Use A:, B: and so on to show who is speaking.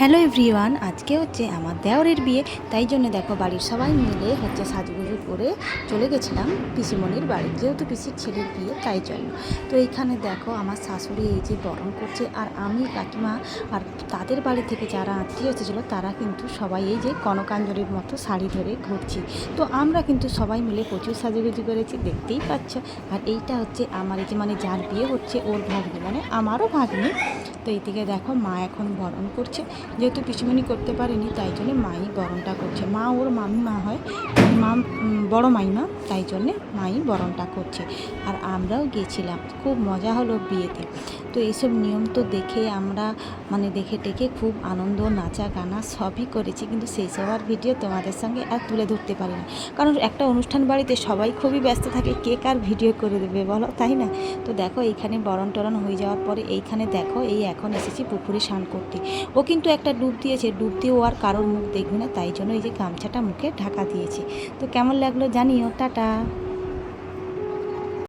A: Hello everyone, আজকে হচ্ছে আমার দেওরের বিয়ে, তাই জন্য দেখো বাড়ির সবাই মিলে হচ্ছে সাজুগুজু করে চলে গেছিলাম পিসিমণির বাড়ি, যেহেতু পিসির ছেলের বিয়ে, তাই জন্য। তো এইখানে দেখো আমার শাশুড়ি এই যে বরণ করছে, আর আমি কাকিমা আর তাদের বাড়ি থেকে যারা আত্মীয় এসেছিল, তারা কিন্তু সবাই এই যে কনকাঞ্জলির মতো শাড়ি ধরে ঘুরছি। তো আমরা কিন্তু সবাই মিলে প্রচুর সাজুগুজু করেছি, দেখতেই পাচ্ছ। আর এইটা হচ্ছে আমার এই যে মানে যার বিয়ে হচ্ছে, ওর ভাগ্নি মানে আমারও ভাগ্নি। তো এইদিকে দেখো মা এখন বরণ করছে। যেহেতু পিসুমণি করতে পারেনি, তাই জন্য মাই বরণটা করছে। মা ওর মামি মা হয়, মা বড় মাইমা, তাই জন্যে মাই বরণটা করছে। আর আমরাও গিয়েছিলাম, খুব মজা হলো বিয়েতে। তো এইসব নিয়ম তো দেখে আমরা মানে দেখে টেকে খুব আনন্দ, নাচা গানা সবই করেছি। কিন্তু সেই সবার ভিডিও তোমাদের সঙ্গে আর তুলে ধরতে পারি না কারণ একটা অনুষ্ঠান বাড়িতে সবাই খুবই ব্যস্ত থাকে, কে কার ভিডিও করে দেবে বলো, তাই না? তো দেখো এইখানে বরণ টরণ হয়ে যাওয়ার পরে এইখানে দেখো এই এখন এসেছি পুকুরে স্নান করতে। ও কিন্তু একটা ডুব দিয়েছে, ডুব দিয়ে ও আর কারোর মুখ দেখবে না, তাই জন্য এই যে গামছাটা মুখে ঢাকা দিয়েছে। তো কেমন লাগল জানিও, টাটা।